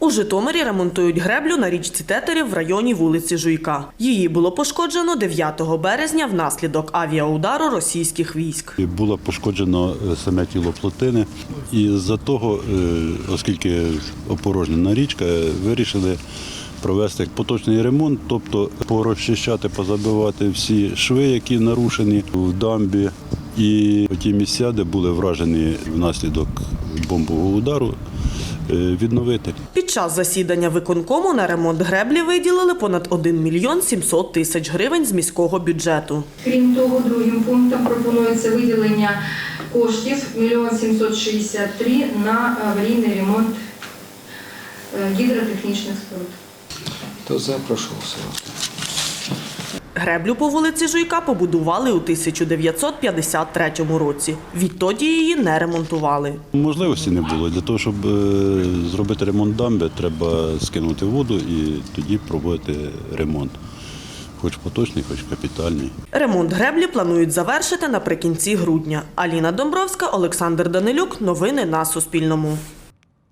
У Житомирі ремонтують греблю на річці Тетерів в районі вулиці Жуйка. Її було пошкоджено 9 березня внаслідок авіаудару російських військ. Було пошкоджено е, саме тіло плотини. І з-за того, е, оскільки опорожнена річка, е, вирішили провести поточний ремонт, тобто порозчищати, позабивати всі шви, які нарушені в дамбі, і ті місця, де були вражені внаслідок бомбового удару, відновити. Під час засідання виконкому на ремонт греблі виділили понад 1 мільйон 700 тисяч гривень з міського бюджету. Крім того, другим пунктом пропонується виділення коштів 1 763 на аварійний ремонт е, гідротехнічних споруд. Хто за, прошу голосувати. Греблю по вулиці Жуйка побудували у 1953 році. Відтоді її не ремонтували. Можливості не було. Для того, щоб е, зробити ремонт дамби, треба скинути воду і тоді проводити ремонт. Хоч поточний, хоч капітальний. Ремонт греблі планують завершити наприкінці грудня. Аліна Домбровська, Олександр Данилюк. Новини на Суспільному.